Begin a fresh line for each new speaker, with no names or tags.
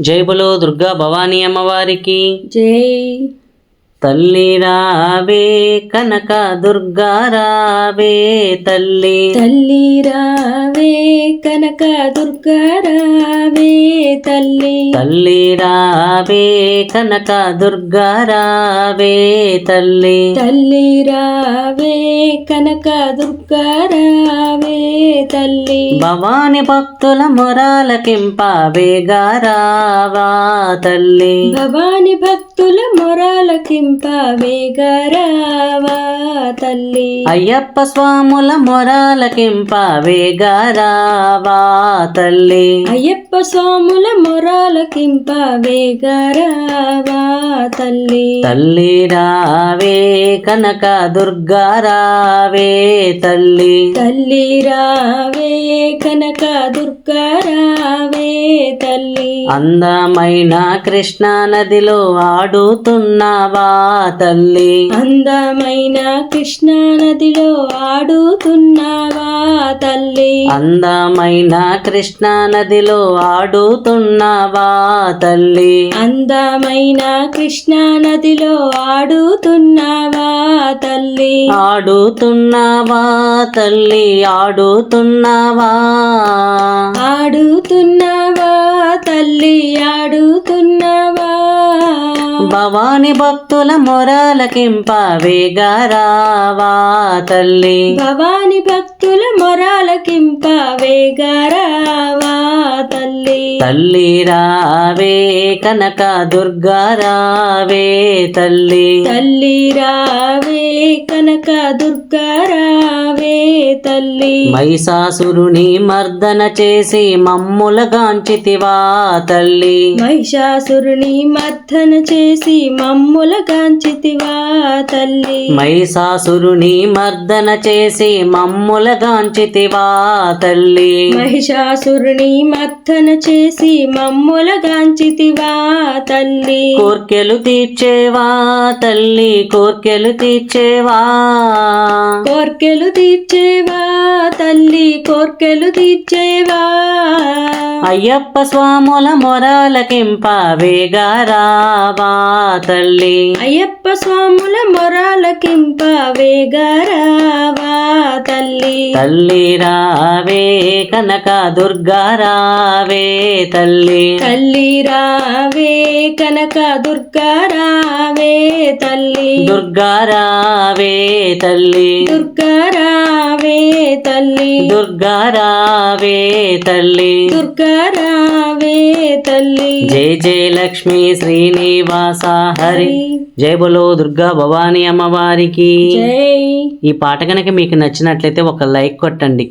జై బలో దుర్గా భవానీ అమ్మవారికి.
జై
తల్లి రావే కనక దుర్గా రావే తల్లి.
తల్లి రావే కనక దుర్గా రావే తల్లి.
తల్లి రావే కనక దుర్గా రావే తల్లి.
తల్లి రావే కనక దుర్గా రావే తల్లి.
భవాని భక్తుల మొరాలకింపవే గారావా తల్లి.
భవాని భక్తుల మొరాలకింపవే తల్లి.
అయ్యప్ప స్వాముల మొరాలకింపవే గారావా తల్లి.
అయ్యప్ప స్వాముల మొరాలకింపవే గరావా తల్లి.
తల్లి రావే కనక దుర్గా రావే తల్లి.
తల్లి రావే కనక దుర్గా రావే తల్లి.
అందమైన కృష్ణా నదిలో ఆడుతున్నావా తల్లి.
అందమైన కృష్ణా నదిలో ఆడుతున్నావా తల్లి?
అందమైన కృష్ణా నదిలో ఆడుతున్నావా తల్లి?
అందమైన కృష్ణా నదిలో ఆడుతున్నావా తల్లి?
ఆడుతున్నావా తల్లి? ఆడుతున్నావా?
ఆడుతున్నావా తల్లి? ఆడుతున్నావా
భవాని భక్తుల మొరాలకింపవే గారావా తల్లి.
భవాని భక్తుల మొరాలకింపవే గరావా తల్లి.
తల్లి రావే కనక దుర్గా రావే తల్లి.
తల్లి రావే కనక దుర్గా రావే తల్లి.
మహిషాసురుని మర్దన చేసి మమ్ముల గాంచితివా తల్లి.
మహిషాసురుని మర్దన చేసి మమ్ముల గాంచితివా తల్లి.
మహిషాసురుని మర్దన చేసి మమ్ముల గాంచితివా తల్లి.
మహిషాసురుని మర్దన చేసి మమ్ముల గాంచితివా తల్లి.
కోర్కెలు తీర్చేవా తల్లి కోర్కెలు తీర్చేవా?
కోర్కెలు తీర్చేవా తల్లి కోర్కెలు తీర్చేవా?
అయ్యప్ప స్వాముల మొరాలకింపవే రావా తల్లి?
అయ్యప్ప స్వాముల మొరాలకింపవే రావా తల్లి?
తల్లి రావే కనక దుర్గా రావే తల్లి?
తల్లి రావే కనక దుర్గా రావే తల్లి?
దుర్గా రావే తల్లి?
దుర్గా రావే తల్లి.
దుర్గా రావే తల్లి.
దుర్గా రావే తల్లి.
జై జయ లక్ష్మీ శ్రీనివాస హరి. జై బలో దుర్గా భవానీ అమ్మవారికి. ఈ పాట కనుక మీకు నచ్చినట్లయితే ఒక లైక్ కొట్టండి.